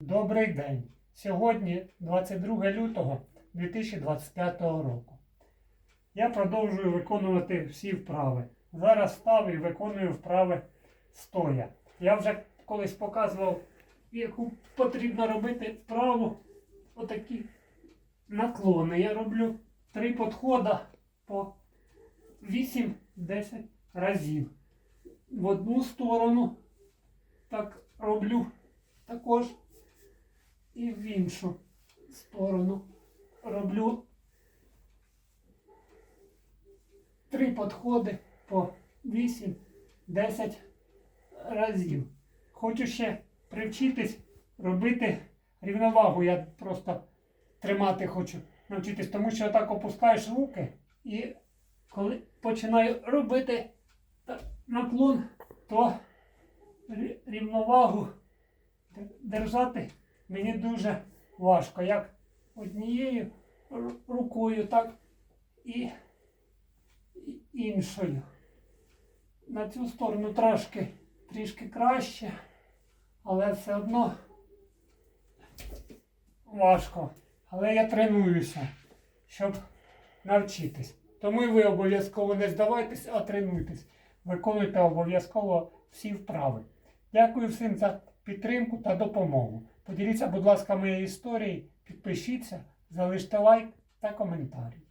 Добрий день! Сьогодні 22 лютого 2025 року. Я продовжую виконувати всі вправи. Зараз став і виконую вправи стоя. Я вже колись показував, яку потрібно робити вправу. Отакі наклони. Я роблю три підходи по 8-10 разів. В одну сторону так роблю також іншу сторону роблю три підходи по 8-10 разів. Хочу ще привчитись робити рівновагу. Я просто тримати хочу навчитись, тому що так опускаєш руки і коли починаю робити наклон, то рівновагу держати мені дуже важко. Як однією рукою, так і іншою. На цю сторону трошки трішки краще, але все одно важко. Але я тренуюся, щоб навчитись. Тому і ви обов'язково не здавайтесь, а тренуйтесь. Виконуйте обов'язково всі вправи. Дякую всім за підтримку та допомогу. Поділіться, будь ласка, моєю історією, підпишіться, залиште лайк та коментарі.